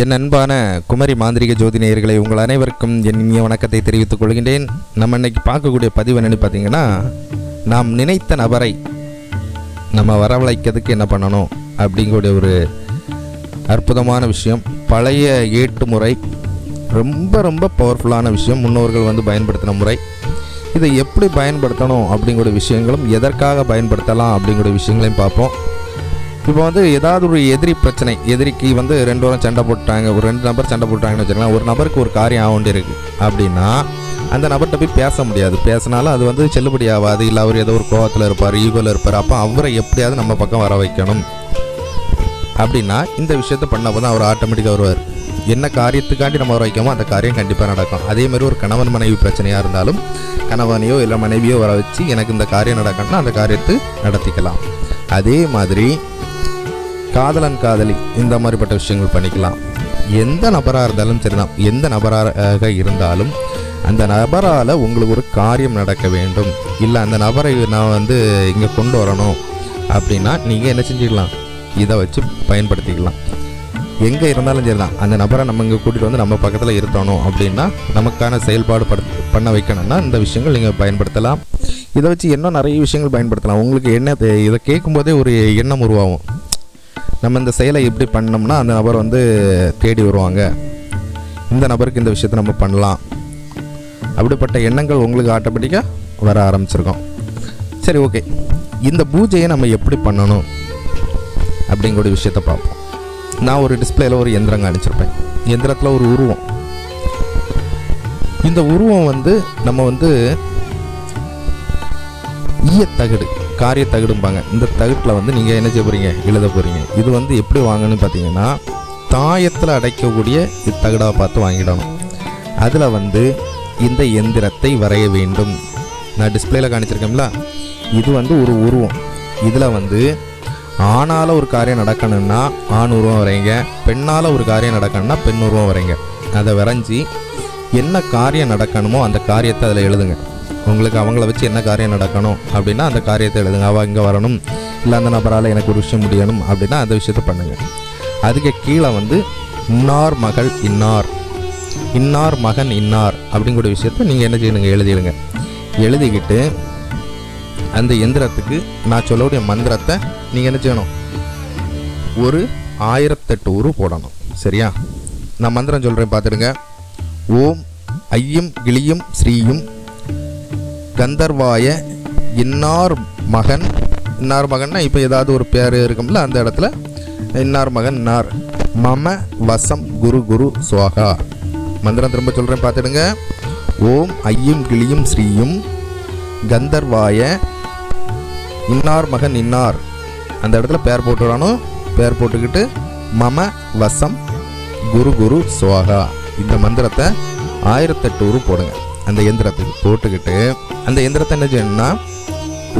என் அன்பான குமரி மாந்திரிக ஜோதிநேயர்களை உங்கள் அனைவருக்கும் என் இனிய வணக்கத்தை தெரிவித்துக் கொள்கின்றேன். நம்ம இன்னைக்கு பார்க்கக்கூடிய பதிவு என்னன்னு பார்த்தீங்கன்னா நாம் நினைத்த நபரை நம்ம வரவழைக்கிறதுக்கு என்ன பண்ணணும் அப்படிங்கக்கூடிய ஒரு அற்புதமான விஷயம். பழைய ஏட்டு முறை ரொம்ப ரொம்ப பவர்ஃபுல்லான விஷயம். முன்னோர்கள் வந்து பயன்படுத்தின முறை. இதை எப்படி பயன்படுத்தணும் அப்படிங்கிற விஷயங்களும் எதற்காக பயன்படுத்தலாம் அப்படிங்கிற விஷயங்களையும் பார்ப்போம். இப்போ வந்து ஏதாவது ஒரு எதிரி பிரச்சனை எதிரிக்கு வந்து ரெண்டு வாரம் சண்டை போட்டாங்க ஒரு ரெண்டு நபர் சண்டை போட்டாங்கன்னு வச்சுக்கலாம் ஒரு நபருக்கு ஒரு காரியம் ஆக இருக்குது அப்படின்னா அந்த நபர்கிட்ட போய் பேச முடியாது. பேசினாலும் அது வந்து செல்லுபடி ஆகாது. இல்லை அவர் ஏதோ ஒரு கோவத்தில் இருப்பார் ஈகோவில் இருப்பார். அப்போ அவரை எப்படியாவது நம்ம பக்கம் வர வைக்கணும். அப்படின்னா இந்த விஷயத்த பண்ணப்போ தான் அவர் ஆட்டோமேட்டிக்காக வருவார். என்ன காரியத்துக்காண்டி நம்ம வர வைக்கமோ அந்த காரியம் கண்டிப்பாக நடக்கும். அதே மாதிரி ஒரு கணவன் மனைவி பிரச்சனையாக இருந்தாலும் கணவனையோ இல்லை மனைவியோ வர வச்சு எனக்கு இந்த காரியம் நடக்கணும்னா அந்த காரியத்தை நடத்திக்கலாம். அதே மாதிரி காதலன் காதலி இந்த மாதிரிப்பட்ட விஷயங்கள் பண்ணிக்கலாம். எந்த நபராக இருந்தாலும் சரிதான் எந்த நபராக இருந்தாலும் அந்த நபரால் உங்களுக்கு ஒரு காரியம் நடக்க வேண்டும். இல்லை அந்த நபரை நான் வந்து இங்கே கொண்டு வரணும் அப்படின்னா நீங்கள் என்ன செஞ்சுக்கலாம்? இதை வச்சு பயன்படுத்திக்கலாம். எங்கே இருந்தாலும் சரி தான். அந்த நபரை நம்ம இங்கே கூட்டிகிட்டு வந்து நம்ம பக்கத்தில் இருத்தணும் அப்படின்னா நமக்கான செயல்பாடு படு பண்ண வைக்கணும்னா இந்த விஷயங்கள் நீங்கள் பயன்படுத்தலாம். இதை வச்சு இன்னும் நிறைய விஷயங்கள் பயன்படுத்தலாம். உங்களுக்கு என்ன இதை கேட்கும்போதே ஒரு எண்ணம் உருவாகும். நம்ம இந்த செயலை எப்படி பண்ணோம்னா அந்த நபர் வந்து தேடி வருவாங்க. இந்த நபருக்கு இந்த விஷயத்தை நம்ம பண்ணலாம். அப்படிப்பட்ட எண்ணங்கள் உங்களுக்கு ஆட்டோமேட்டிக்காக வர ஆரம்பிச்சிருக்கோம். சரி ஓகே இந்த பூஜையை நம்ம எப்படி பண்ணணும்? அப்படிங்கிற விஷயத்த பார்ப்போம். நான் ஒரு டிஸ்பிளேயில் ஒரு எந்திரம் காணிச்சிருப்பேன். எந்திரத்தில் ஒரு உருவம். இந்த உருவம் வந்து நம்ம வந்து ஈயத்தகடு. காரிய தகடும்பாங்க. இந்த தகட்டில் வந்து நீங்கள் என்ன செய்ய போகிறீங்க எழுத போகிறீங்க இது வந்து எப்படி வாங்கணும்னு பார்த்தீங்கன்னா தாயத்தில் அடைக்கக்கூடிய இத்தகடாக பார்த்து வாங்கிடணும். அதில் வந்து இந்த எந்திரத்தை வரைய வேண்டும். நான் டிஸ்பிளேல காணிச்சிருக்கேன்ல? இது வந்து ஒரு உருவம். இதில் வந்து ஆணால் ஒரு காரியம் நடக்கணும்னா ஆண் உருவம் வரைங்க பெண்ணால் ஒரு காரியம் நடக்கணும்னா பெண் உருவம் வரைங்க. அதை வரைஞ்சி என்ன காரியம் நடக்கணுமோ அந்த காரியத்தை அதில் எழுதுங்க. உங்களுக்கு அவங்கள வச்சு என்ன காரியம் நடக்கணும் அப்படின்னா அந்த காரியத்தை எழுதுங்க. அவள் இங்கே வரணும். இல்லை அந்த நபரால் எனக்கு ஒரு விஷயம் முடியணும் அப்படின்னா அந்த விஷயத்த பண்ணுங்கள் அதுக்கு கீழே வந்து இன்னார் மகள் இன்னார். இன்னார் மகன் இன்னார் அப்படிங்கிற விஷயத்த நீங்கள் என்ன செய்யணுங்க? எழுதிடுங்க. எழுதிக்கிட்டு அந்த எந்திரத்துக்கு நான் சொல்லக்கூடிய மந்திரத்தை நீங்கள் என்ன செய்யணும்? ஒரு ஆயிரத்தெட்டு உரு போடணும். சரியா? நான் மந்திரம் சொல்கிறேன் பார்த்துடுங்க. ஓம் ஐயும் கிளியும் ஸ்ரீயும் கந்தர்வாய இன்னார் மகன். இன்னார் மகன்னா இப்போ ஏதாவது ஒரு பேர் இருக்கும்ல அந்த இடத்துல. இன்னார் மகன் இன்னார். மம வசம் குரு குரு சுவாகா. மந்திரம் திரும்ப சொல்கிறேன் பார்த்துடுங்க. ஓம் ஐயும் கிளியும் ஸ்ரீயும் கந்தர்வாய இன்னார் மகன் இன்னார். அந்த இடத்துல பேர் போட்டுடணும் பேர் போட்டுக்கிட்டு மம வசம் குரு குரு சுவாகா. இந்த மந்திரத்தை ஆயிரத்தெட்டு உரு போடுங்க. அந்த இயந்திரத்துக்கு போட்டுக்கிட்டு அந்த எந்திரத்தை என்ன செய்யணும்னா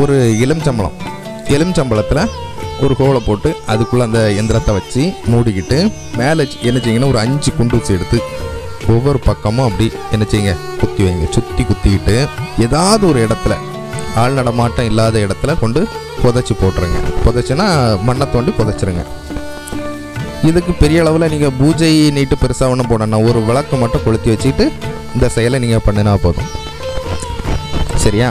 ஒரு எலுமிச்சம்பழம் எலுமிச்சம்பழத்தில் ஒரு ஹோலை போட்டு அதுக்குள்ளே அந்த எந்திரத்தை வச்சு மூடிக்கிட்டு மேலே என்ன செய்யுங்கன்னா ஒரு அஞ்சு குண்டூசி எடுத்து ஒவ்வொரு பக்கமும் அப்படி என்ன செய்யுங்க குத்தி வைங்க. சுற்றி குத்திக்கிட்டு ஏதாவது ஒரு இடத்துல ஆள் நடமாட்டம் இல்லாத இடத்துல கொண்டு புதைச்சி போட்டுருங்க. புதைச்சுன்னா மண்ணை தோண்டி புதைச்சிருங்க. இதுக்கு பெரிய அளவில் நீங்கள் பூஜை நீட்டு பெருசாக ஒன்றும் போடணும் ஒரு விளக்கு மட்டும் கொளுத்தி வச்சுக்கிட்டு இந்த செயலை நீங்கள் பண்ணினா போதும். சரியா?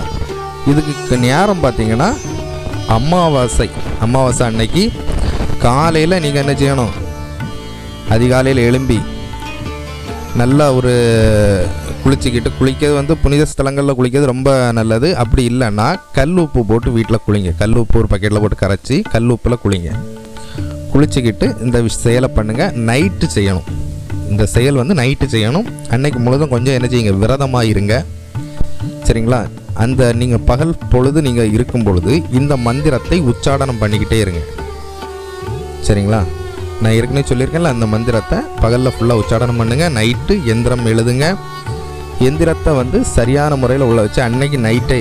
இதுக்கு நேரம் பார்த்தீங்கன்னா அமாவாசை. அமாவாசை அன்னைக்கு காலையில் நீங்கள் என்ன செய்யணும்? அதிகாலையில் எழும்பி நல்லா ஒரு குளிச்சுக்கிட்டு குளிக்கிறது வந்து புனித ஸ்தலங்களில் குளிக்கிறது ரொம்ப நல்லது. அப்படி இல்லைன்னா கல் உப்பு போட்டு வீட்டில் குளிங்க. கல் உப்பு ஒரு பக்கெட்டில் போட்டு கரைச்சி கல் உப்பில் குளிங்க. குளிச்சுக்கிட்டு இந்த செயலை பண்ணுங்கள் நைட்டு செய்யணும். இந்த செயல் வந்து நைட்டு செய்யணும். அன்னைக்கு முழுதும் கொஞ்சம் என்ன செய்யுங்க விரதமாக இருங்க சரிங்களா? அந்த நீங்கள் பகல் பொழுது நீங்கள் இருக்கும் பொழுது இந்த மந்திரத்தை உச்சாடனம் பண்ணிக்கிட்டே இருங்க. சரிங்களா? நான் ஏற்கனவே சொல்லியிருக்கேன்ல அந்த மந்திரத்தை பகலில் ஃபுல்லாக உச்சாடனம் பண்ணுங்கள் நைட்டு எந்திரம் எழுதுங்க. எந்திரத்தை வந்து சரியான முறையில் உள்ள வச்சு அன்னைக்கு நைட்டே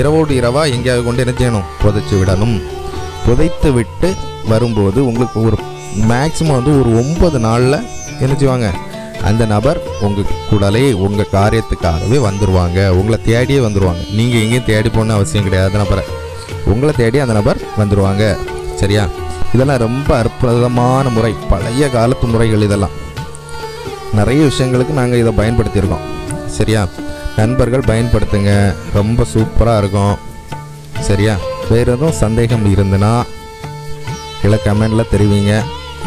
இரவோடு இரவாக எங்கேயாவது கொண்டு என்ன செய்யணும்? புதைச்சி விடணும். புதைத்து விட்டு வரும்போது உங்களுக்கு ஒரு மேக்ஸிமம் வந்து ஒரு ஒன்பது நாளில் என்ன செய்வாங்க அந்த நபர் உங்கள் கூடலே உங்கள் காரியத்துக்காகவே வந்துடுவாங்க உங்களை தேடியே வந்துடுவாங்க நீங்கள் எங்கேயும் தேடி போகணும்னு அவசியம் கிடையாது. அந்த நபரை உங்களை தேடி அந்த நபர் வந்துடுவாங்க சரியா? இதெல்லாம் ரொம்ப அற்புதமான முறை. பழைய காலத்து முறைகள் இதெல்லாம். நிறைய விஷயங்களுக்கு நாங்கள் இதை பயன்படுத்தியிருக்கோம். சரியா? நண்பர்கள் பயன்படுத்துங்க. ரொம்ப சூப்பராக இருக்கும். சரியா? வேறு எதுவும் சந்தேகம் இருந்துன்னா கீழே கமெண்டில் தெரிவிங்க.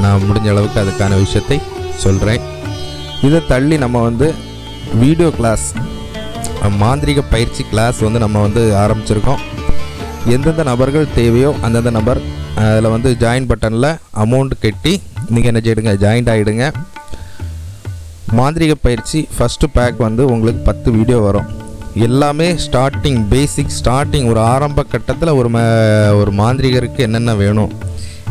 நான் முடிஞ்ச அளவுக்கு அதுக்கான விஷயத்தை சொல்கிறேன் இதை தள்ளி நம்ம வந்து வீடியோ கிளாஸ் மாந்திரிக பயிற்சி கிளாஸ் வந்து நம்ம வந்து ஆரம்பிச்சிருக்கோம். எந்தெந்த நபர்கள் தேவையோ அந்தந்த நபர் அதில் வந்து ஜாயின் பட்டனில் அமௌண்ட் கட்டி நீங்கள் என்ன செய்யிடுங்க ஜாயின்ட் ஆகிடுங்க மாந்திரிக பயிற்சி ஃபஸ்ட்டு பேக் வந்து உங்களுக்கு பத்து வீடியோ வரும். எல்லாமே ஸ்டார்டிங் பேசிக் ஸ்டார்டிங் ஒரு ஆரம்ப கட்டத்தில் ஒரு ம ஒரு மாந்திரிகருக்கு என்னென்ன வேணும்?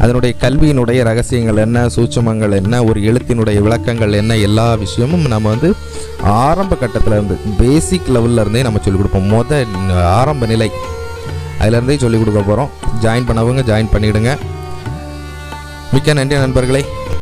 அதனுடைய கல்வியினுடைய ரகசியங்கள் என்ன? சூட்சமங்கள் என்ன? ஒரு எழுத்தினுடைய விளக்கங்கள் என்ன? எல்லா விஷயமும் நம்ம வந்து ஆரம்ப கட்டத்தில் இருந்து பேசிக் லெவலில் இருந்தே நம்ம சொல்லிக் கொடுப்போம். மொத ஆரம்ப நிலை. அதிலேருந்தே சொல்லிக் கொடுக்க போகிறோம் ஜாயின் பண்ணவங்க ஜாயின் பண்ணிவிடுங்க மிக்க நன்றி நண்பர்களே.